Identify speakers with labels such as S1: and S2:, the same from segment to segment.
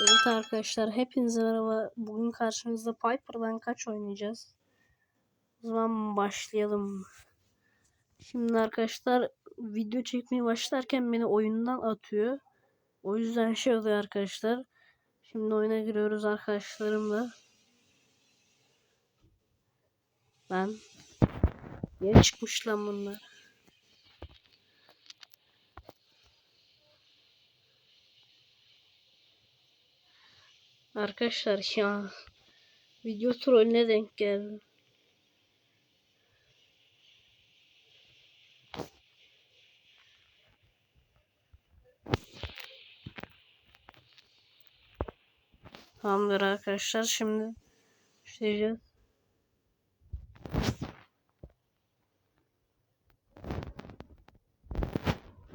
S1: Evet arkadaşlar hepinize merhaba. Bugün karşınızda Piper'dan kaç oynayacağız? O zaman başlayalım. Şimdi arkadaşlar video çekmeye başlarken beni oyundan atıyor. O yüzden şey oluyor arkadaşlar. Şimdi oyuna giriyoruz arkadaşlarımla. Ben Yeni çıkmış lan bunlar. Arkadaşlar ya video trollüne denk geldi. Tamamdır arkadaşlar şimdi başlayacağız.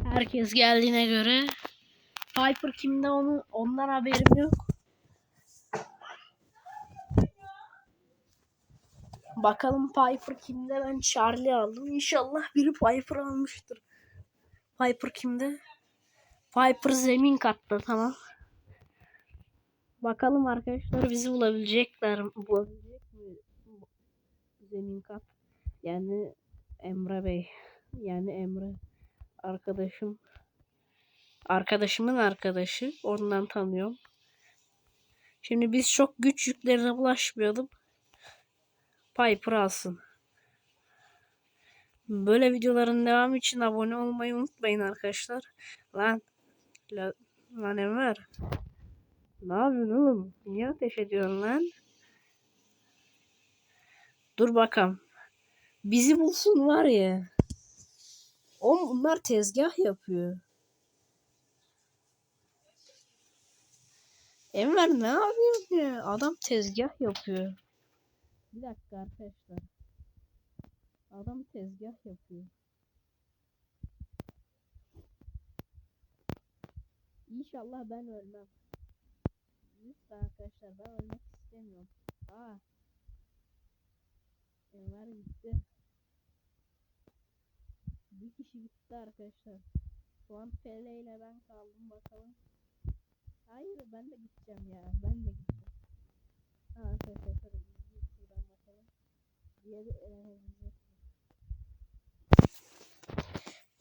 S1: Herkes geldiğine göre Piper kimde onu ondan haberim yok. Bakalım Piper kimde? Ben Charlie aldım. İnşallah biri Piper almıştır. Piper kimde? Piper zemin katta tamam. Bakalım arkadaşlar bizi bulabilecekler mi? Bulabilecek mi? Zemin kat. Yani Emre Bey. Yani Emre. Arkadaşım. Arkadaşımın arkadaşı. Ondan tanıyorum. Şimdi biz çok güç yüklerine bulaşmayalım. Piper alsın. Böyle videoların devamı için abone olmayı unutmayın arkadaşlar. Lan. La, lan Enver. Ne yapıyorsun oğlum? Niye ateş ediyorsun lan? Dur bakalım. Bizi bulsun var ya. Oğlum bunlar tezgah yapıyor. Enver ne yapıyorsun ya? Adam tezgah yapıyor. Bir dakika arkadaşlar. Adam tezgah yapıyor. İnşallah ben ölmem. Lütfen arkadaşlar ben ölmek istemiyorum. Aa. Enver gitti. Bir kişi gitti arkadaşlar. Şu an Pele ile ben kaldım bakalım. Hayır ben de gideceğim ya. Ben de gideceğim. Ha arkadaşlar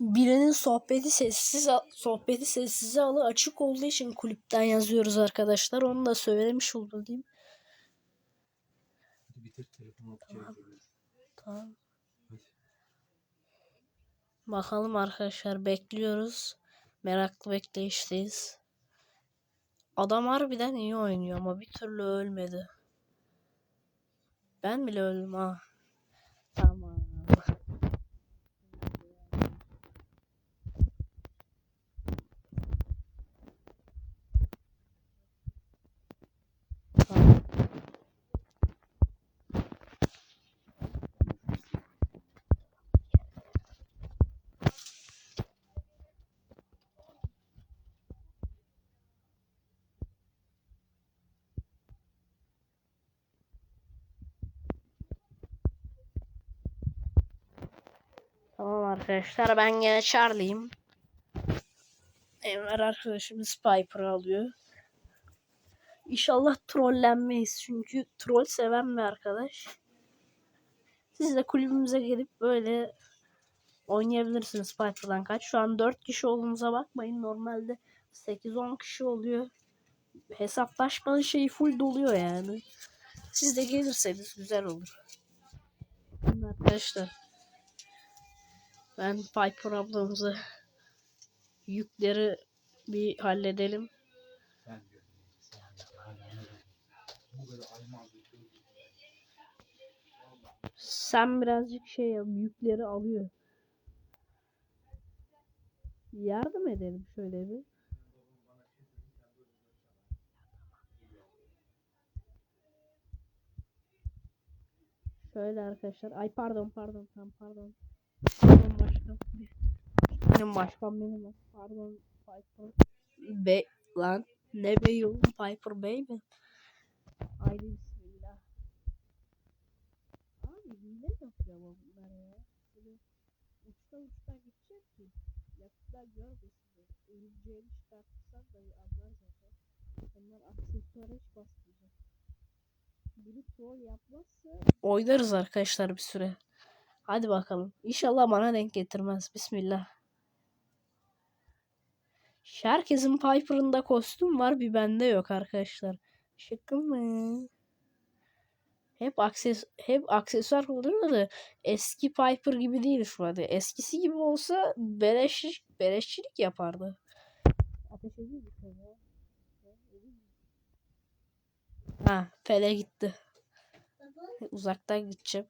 S1: Birinin sohbeti sessiz sohbeti sessize alı açık olduğu için kulüpten yazıyoruz arkadaşlar. Onu da söylemiş olayım.
S2: Hadi bitir telefonu
S1: Tamam.
S2: tamam.
S1: Tamam.
S2: Hadi.
S1: Bakalım arkadaşlar bekliyoruz. Meraklı bekleyişteyiz. Adam harbiden iyi oynuyor ama bir türlü ölmedi. Ben bile öldüm ha. Tamam. Tamam arkadaşlar ben gene Charlie'yim. Enver arkadaşımız Piper alıyor. İnşallah trollenmeyiz çünkü troll seven bir arkadaş. Siz de kulübümüze gelip böyle oynayabilirsiniz Piper'dan kaç. Şu an 4 kişi olduğunuza bakmayın. Normalde 8-10 kişi oluyor. Hesaplaşmanın şeyi full doluyor yani. Siz de gelirseniz güzel olur. Arkadaşlar ben Piper ablamızı yükleri bir halledelim. Sen birazcık şey yap, yükleri alıyor. Yardım edelim şöyle bir. Şöyle arkadaşlar. Ay pardon pardon tam pardon. Başkan. Benim başkan benim. Pardon Piper. Be lan ne bey oğlum Piper Bey mi? Haydi bismillah. Abi hile yapıyor bunlar ya. Böyle uçta uçta gidecek ki. Yakında görmesin. Ölümceğini çıkartırsan da anlar zaten. Hani Bunlara hiç basmayacağım. Biri troll yapmazsa oynarız arkadaşlar bir süre. Hadi bakalım. İnşallah bana denk getirmez. Bismillah. Herkesin Piper'ında kostüm var bir bende yok arkadaşlar. Şaka mı? Hep akses hep aksesuar oluyor da eski Piper gibi değil şu anda. Eskisi gibi olsa beleş beleşçilik yapardı. Ateş. Ha, Pele gitti. Uzaktan gideceğim.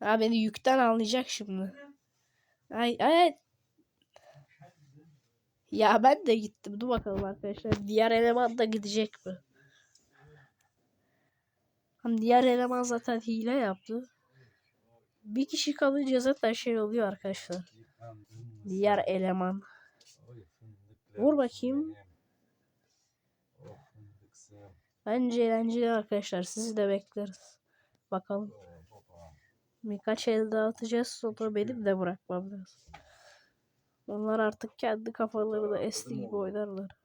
S1: Ha beni yükten anlayacak şimdi. Ay ay. Ya ben de gittim. Dur bakalım arkadaşlar. Diğer eleman da gidecek mi? Hani diğer eleman zaten hile yaptı. Bir kişi kalınca zaten şey oluyor arkadaşlar. Diğer eleman. Vur bakayım. Bence eğlenceli arkadaşlar. Sizi de bekleriz. Bakalım. Birkaç el daha atacağız. Sonra benim de bırakmam lazım. Onlar artık kendi kafalarında esti gibi oynarlar.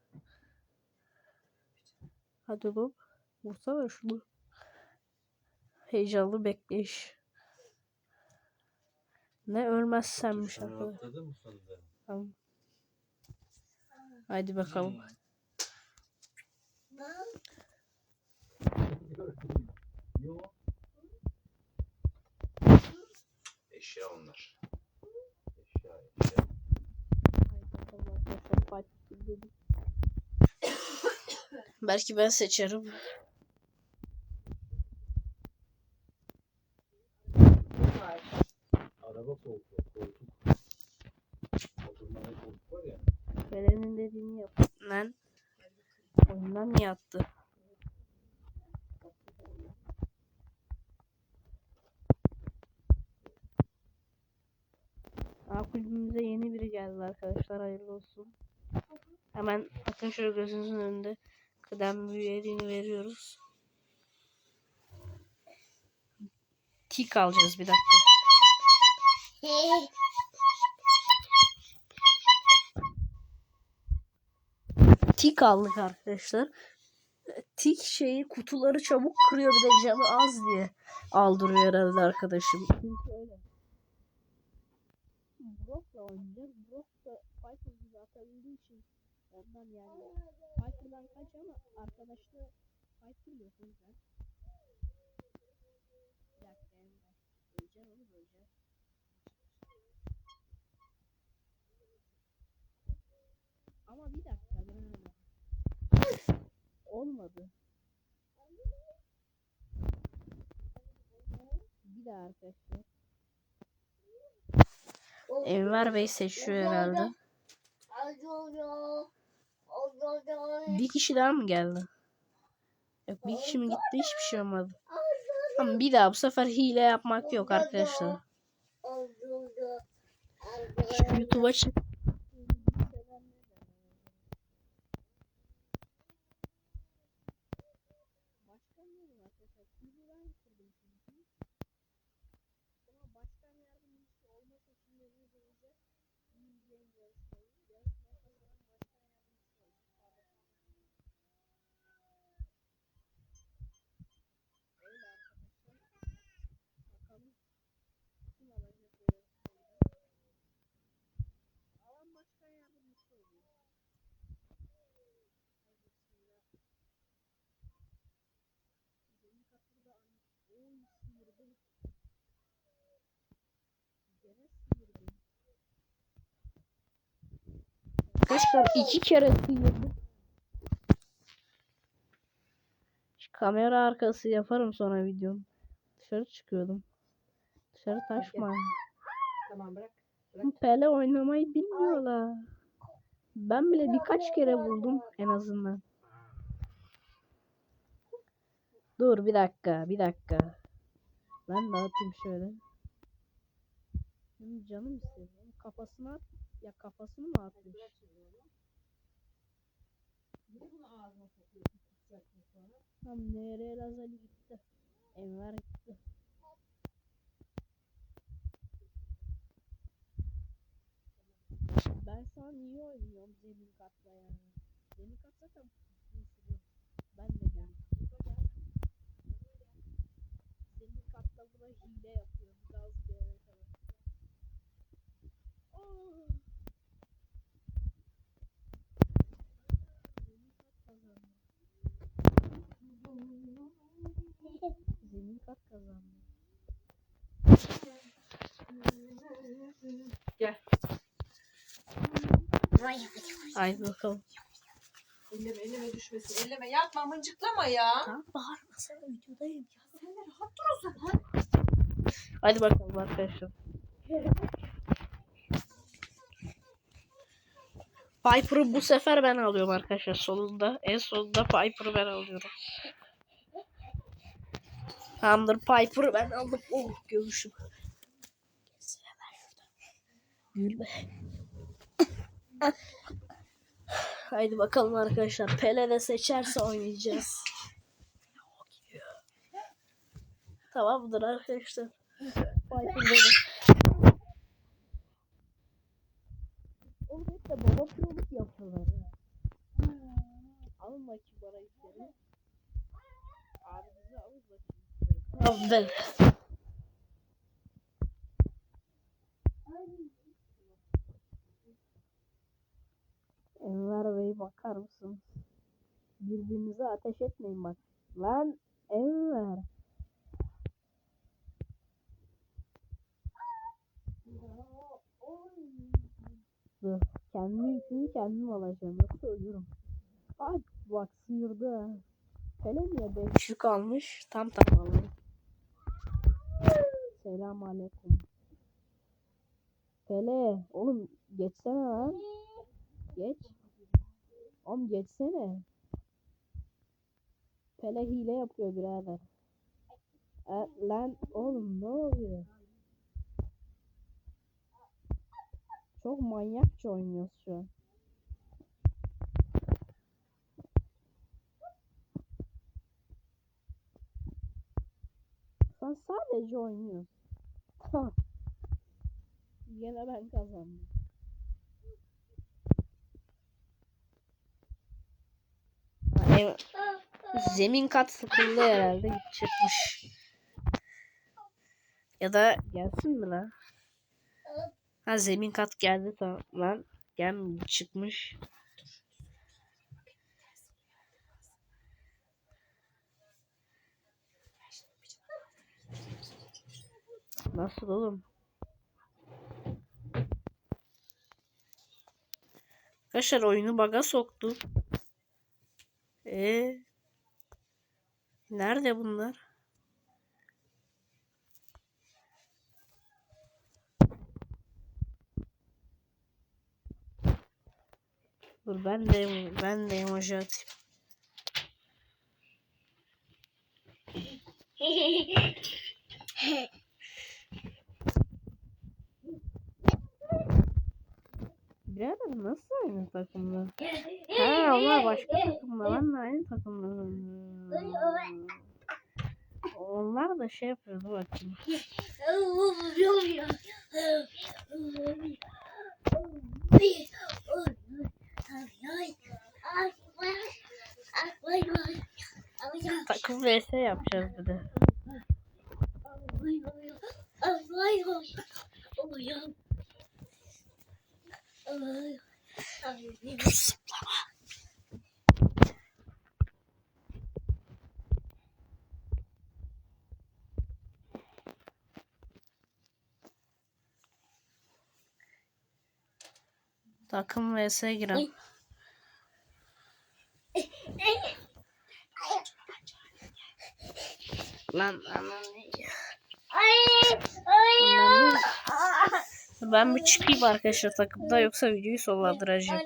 S1: Hadi oğlum. Vursana şunu. Heyecanlı bekleyiş. Ne ölmezsenmiş arkadaş.
S2: Rahatladın mı sonunda?
S1: Tamam. Haydi bakalım.
S2: Yok.
S3: Eşya onlar.
S2: Eşya eşya.
S1: Belki ben seçerim.
S2: Araba koltuğu, koltuk. Oturmalı koltuk var ya.
S1: Belen'in dediğini yap. Lan. Oyundan niye attı? Aa, kulübümüze yeni biri geldi arkadaşlar. Hayırlı olsun. Şöyle gözünüzün önünde kıdem üyeliğini veriyoruz. Tik alacağız bir dakika. Tik aldık arkadaşlar. Tik şeyi kutuları çabuk kırıyor bir de canı az diye aldırıyor herhalde arkadaşım. Çünkü öyle. Oynayacağız. Brock da Piper gibi atabildiği için ondan yani Piper'dan kaç ama arkadaşta Piper yok o yüzden. Bir dakika yani böleceğim onu böleceğim. Ama bir dakika ben Olmadı. Bir daha arkadaşlar. Enver Bey seçiyor herhalde. Bir kişi daha mı geldi? Yok bir kişi mi gitti hiçbir şey olmadı. Ama bir daha bu sefer hile yapmak yok arkadaşlar. Şu YouTube'a çık. Başkan yerim arkadaşlar. Şimdi ben kurdum çünkü. Ama başkan yardımcısı olmasa şimdi ne diyeceğiz? Bildiğin yarışmayı. Yarışmaya kazanan başkan yardımcısı olacak. Öyle arkadaşlar. Bakalım. Kim alacak bu yarışmayı? Alan başkan yardımcısı oluyor. Hadi bismillah. Benim kapıda oy sıyırdım. Gene sıyırdım. Arkadaşlar iki kere sıyırdım. Kamera arkası yaparım sonra videom. Dışarı çıkıyordum. Dışarı taşma.
S4: Tamam bırak.
S1: Pele oynamayı bilmiyorlar. Ben bile birkaç kere buldum en azından. Dur bir dakika, bir dakika. Ben dağıtayım şöyle. Benim canım istedi. Kafasına at. Ya kafasını mı atmış?
S4: Niye bunu ağzına sokuyorsun? Tutacaksın sonra.
S1: Tam nereye Lazali gitti. Enver gitti. Ben şu an iyi oynuyorum zemin katla yani. Zemin kat zaten. Ben de görüyorum. Zemin katta buna hile yapıyor. Gaz bir yere kadar. Oh. Zemin kat kazandı. Zemin kat kazandı. Gel. Haydi bakalım.
S4: Elleme elleme düşmesin. Elleme yapma mıncıklama ya.
S1: Tamam bağırma sana videodayım ya.
S4: Sen de rahat dur o zaman.
S1: Hadi bakalım arkadaşlar. Piper'ı bu sefer ben alıyorum arkadaşlar sonunda. En sonunda Piper'ı ben alıyorum. Tamamdır Piper'ı ben aldım. Oh göğüşüm. Gülme. Haydi bakalım arkadaşlar. Pele de seçerse oynayacağız. Tamamdır arkadaşlar. Piper benim. Oğlum hep baba proluk yapıyorlar ya. Alın bakayım bana yükleri. Abinizi alın bakayım. Ben. Enver Bey bakar mısın? Birbirinize ateş etmeyin bak. Lan Enver. Dur. Kendi yükümü kendim alacağım. Yoksa ölürüm. Ay bak sıyırdı. Hele niye 5 yük almış? Tam tam alayım. Selam aleyküm. Pele. Oğlum geçsene lan. Geç. Oğlum geçsene. Pele hile yapıyor birader. E, lan oğlum ne oluyor? Çok manyakça oynuyoruz şu an. Sen sadece oynuyorsun. Yine ben kazandım. Ev- Zemin kat sıkıldı herhalde çıkmış. Ya da gelsin mi lan? Ha zemin kat geldi tamam lan. Gel çıkmış. Nasıl oğlum? Arkadaşlar oyunu baga soktu. Ee, nerede bunlar? Dur ben de ben de emoji atayım. Birader nasıl aynı takımda? Ha onlar başka takımda. Ben de aynı takımda. Onlar da şey yapıyordu bakayım. Takım vs yapacağız bir de. Dur zıplama. Takım vs giren. Lan aman ne- Bunlar ne? Ben bir çıkayım arkadaşlar takımda yoksa videoyu sonlandıracağım.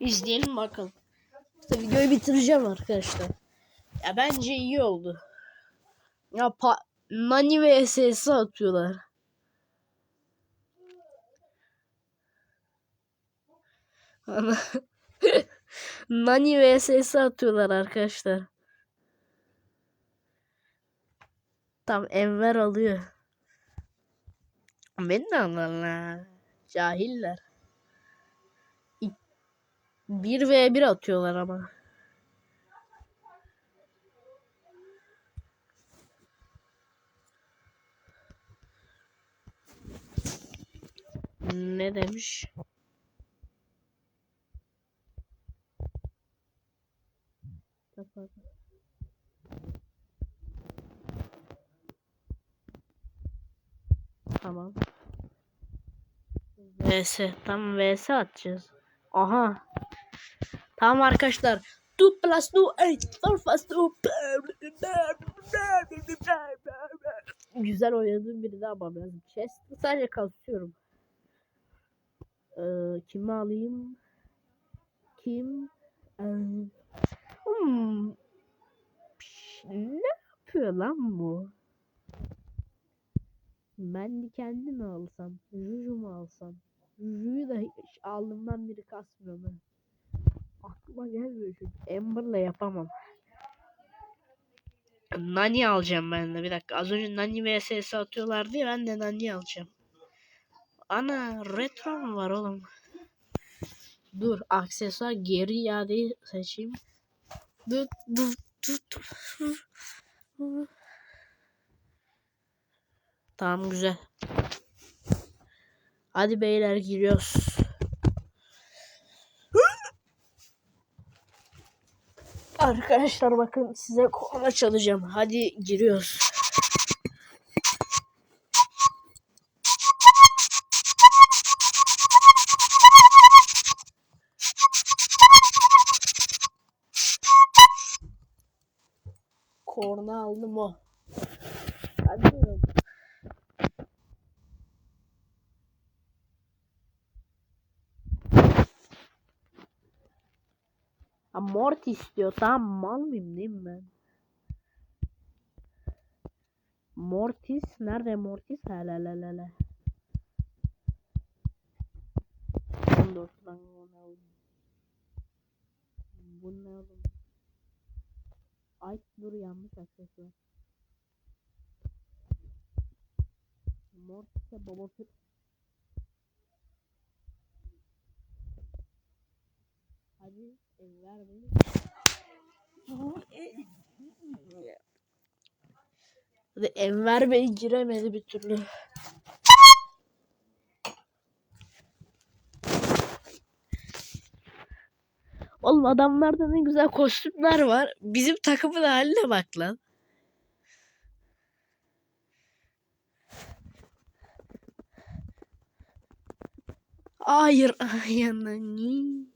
S1: İzleyelim bakalım. İşte videoyu bitireceğim arkadaşlar. Ya bence iyi oldu. Ya pa Nani ve SS atıyorlar. Ana. Nani ve SS atıyorlar arkadaşlar. Tam Enver alıyor. Beni de anlarlar. Cahiller. 1 v 1 atıyorlar ama. Ne demiş? Kapat. Tamam. VS. Tam VS atacağız. Aha. Tamam arkadaşlar. 2 plus 2 8 4 plus 2 Güzel oynadım biri daha ama biraz chest sadece kasıyorum. Ee, kimi alayım? Kim? Ee, hmm. Ne yapıyor lan bu? Ben de kendi mi alsam? Juju mu alsam? Juju'yu da hiç aldığımdan biri kasmıyor mu? Aklıma gelmiyor çünkü. Amber'la yapamam. Nani alacağım ben de bir dakika. Az önce Nani vs atıyorlardı ya ben de Nani alacağım. Ana retro mu var oğlum? Dur aksesuar geri iadeyi seçeyim. Dur dur dur. Tamam güzel. Hadi beyler giriyoruz. Arkadaşlar bakın size korna çalacağım. Hadi giriyoruz. Aldım o. Hadi buyurun. Ha, mort istiyor. Tamam mal mıyım değil mi ben? Mortis. Nerede Mortis? Hele hele hele. 14 lan bu ne oğlum? Ay dur yanlış aksesuar. Mortis'e baba fır. Hadi Enver Bey. Hadi Enver Bey giremedi bir türlü. Oğlum adamlarda ne güzel kostümler var. Bizim takımın haline bak lan. Hayır. Ay anani.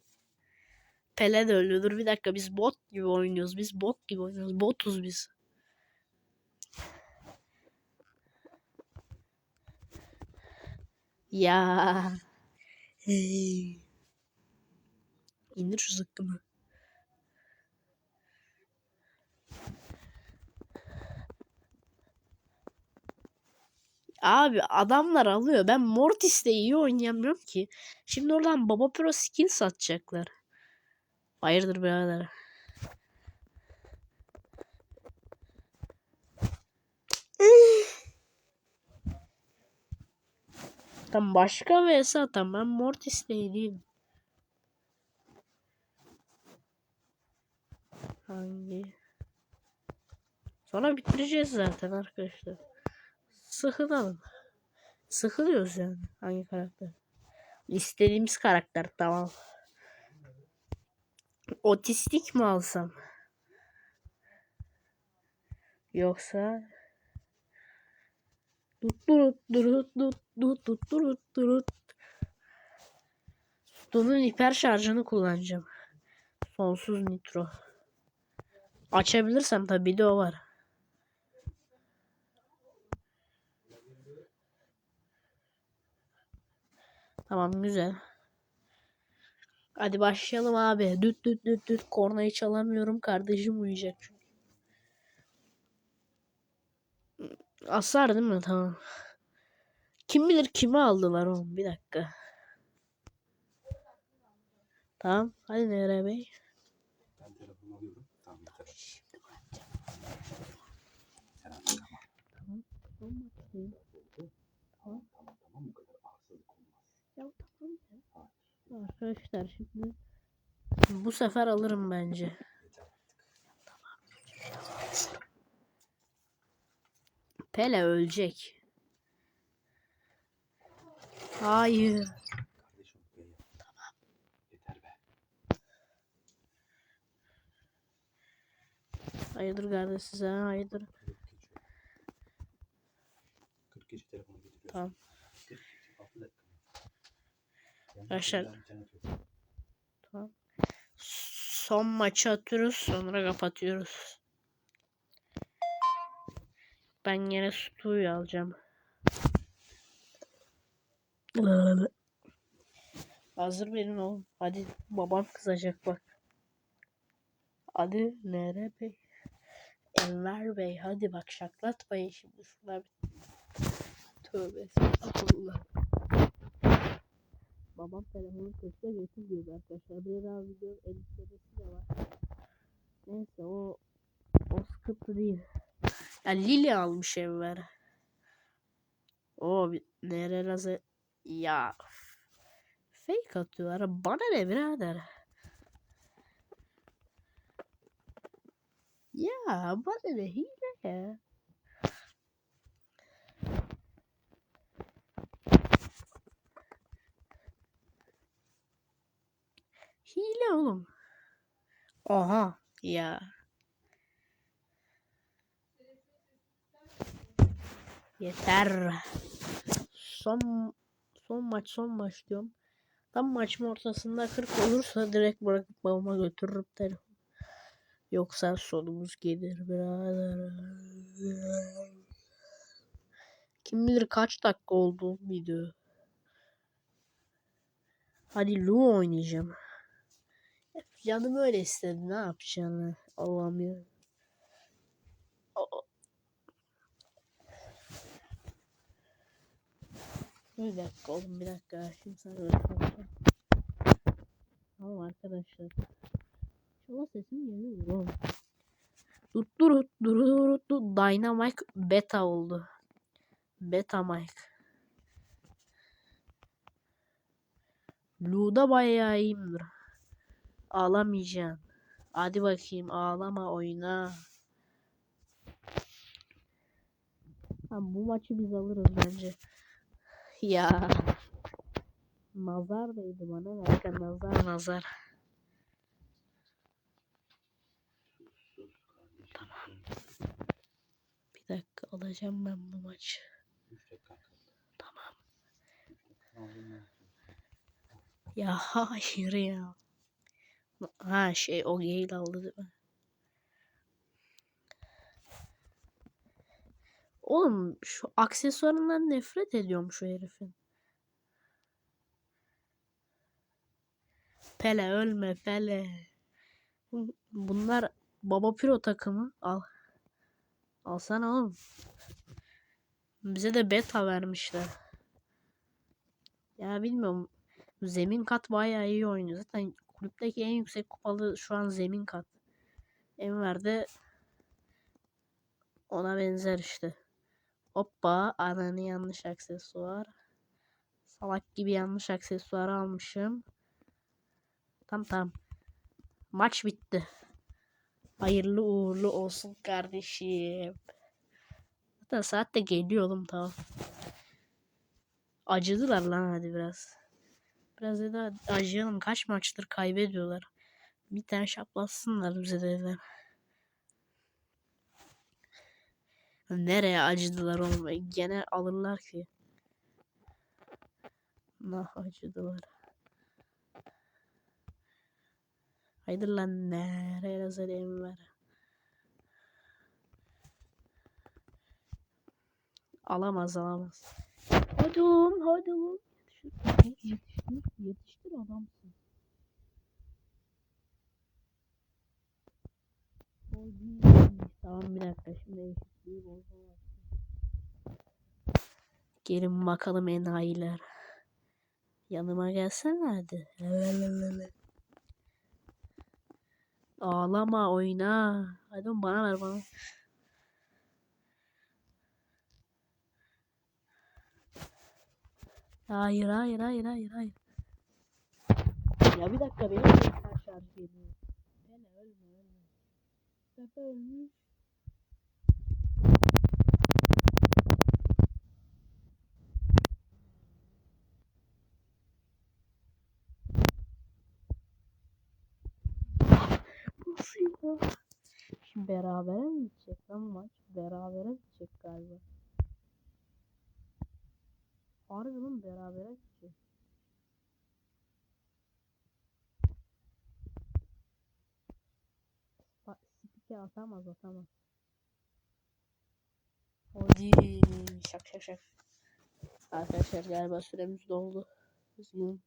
S1: Pele de öldü. Dur bir dakika biz bot gibi oynuyoruz. Biz bot gibi oynuyoruz. Botuz biz. Ya. Hey. İndir şu zıkkımı. Abi adamlar alıyor. Ben Mortis'te iyi oynayamıyorum ki. Şimdi oradan Baba Pro skill satacaklar. Hayırdır birader. Tam başka vs atam. Ben Mortis'le iyiyim. Hangi? Sonra bitireceğiz zaten arkadaşlar. Sıkılalım. Sıkılıyoruz yani. Hangi karakter? İstediğimiz karakter tamam. Otistik mi alsam? Yoksa Tut turut turut tut tut tut turut turut. Bunun hiper şarjını kullanacağım. Sonsuz nitro. Açabilirsem tabii bir de o var. Tamam güzel. Hadi başlayalım abi. Düt düt düt düt. Kornayı çalamıyorum. Kardeşim uyuyacak çünkü. Asar değil mi? Tamam. Kim bilir kimi aldılar oğlum. Bir dakika. Tamam. Hadi Nere Bey.
S2: Tamam bakayım. Tamam. Tamam bu kadar arsızlık olmaz. Ya tamam ya. Hayır.
S1: Arkadaşlar şimdi bu sefer alırım bence. Pele ölecek. Hayır. Hayırdır kardeş size hayırdır. Tamam.
S2: 40 geçe. 6 dakika. Yani
S1: Arkadaşlar-. Tamam. Son maçı atıyoruz sonra kapatıyoruz. Ben yine Stu'yu alacağım. Hazır verin oğlum. Hadi babam kızacak bak. Hadi Nere Bey. Enver Bey hadi bak şaklatmayın şimdi şuna bir. Tövbe estağfurullah. Babam telefonu köşede getir diyordu arkadaşlar. Bir daha video editlemesi de var. Neyse o o sıkıntı değil. Ya Lili almış Enver. O bir nerelere ya fake atıyorlar. Bana ne birader? Ya bana ne hile ya. Hile oğlum. Oha ya. Yeter. Son son maç son maç diyorum. Tam maçın ortasında 40 olursa direkt bırakıp babama götürürüm telefonu. Yoksa sonumuz gelir birader. Kim bilir kaç dakika oldu video. Hadi Lu oynayacağım. Canım öyle istedi. Ne yapacaksın? Allah'ım ya. Aa. Bir dakika oğlum bir dakika. Şimdi sana göstereceğim. Tamam arkadaşlar. Şuna sesim geliyor oğlum. Dur dur dur dur dur. Dynamic beta oldu. Beta mic. Lu'da bayağı iyiyimdir. Ağlamayacaksın. Hadi bakayım ağlama oyna. Tamam bu maçı biz alırız bence. Ya. Nazar değdi bana. Nerede nazar nazar.
S2: Sus.
S1: Bir dakika alacağım ben bu maçı.
S2: 3 dakika kaldı.
S1: Tamam.
S2: 3 dakika kaldı. ne yapıyorsun?
S1: Ya hayır ya. Ha şey o Gale aldı değil mi? Oğlum şu aksesuarından nefret ediyorum şu herifin. Pele ölme Pele. Bu- Bunlar Baba Piro takımı. Al. Alsana oğlum. Bize de beta vermişler. Ya bilmiyorum. Zemin kat bayağı iyi oynuyor. Zaten kulüpteki en yüksek kupalı şu an zemin kat. Enver ona benzer işte. Hoppa ananı yanlış aksesuar. Salak gibi yanlış aksesuar almışım. Tam tam. Maç bitti. Hayırlı uğurlu olsun kardeşim. Zaten saat de geliyor oğlum tamam. Acıdılar lan hadi biraz. Biraz da acıyalım. Kaç maçtır kaybediyorlar. Bir tane şaplatsınlar bize dediler. Nereye acıdılar oğlum? Gene alırlar ki. Nah acıdılar. Haydi lan nereye lazer ver. Alamaz alamaz. Hadi oğlum hadi. Yetiştir, yetiştir, yetiştir adamsın. Tamam bir dakika şimdi eşitliği bozma Gelin bakalım enayiler. Yanıma gelsene hadi. Ağlama oyna. Hadi bana ver bana. Hayır hayır hayır hayır hayır. Ya bir dakika benim tekrar şarj geliyor. Hele ölme ölme. Pepe ölmüş. Nasıl ya? Şimdi berabere mi gidecek lan maç? Berabere gidecek galiba. Harbi lan gidecek. Spa- Spike atamaz atamaz. Hadi şak şak şak. Arkadaşlar galiba süremiz doldu. Üzgünüm.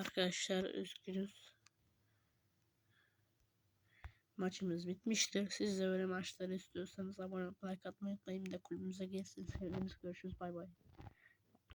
S1: Arkadaşlar üzgünüz. Maçımız bitmiştir. Siz de böyle maçları istiyorsanız abone olup like atmayı unutmayın. Bir de kulübümüze gelsin. Sevdiğiniz görüşürüz. Bay bay.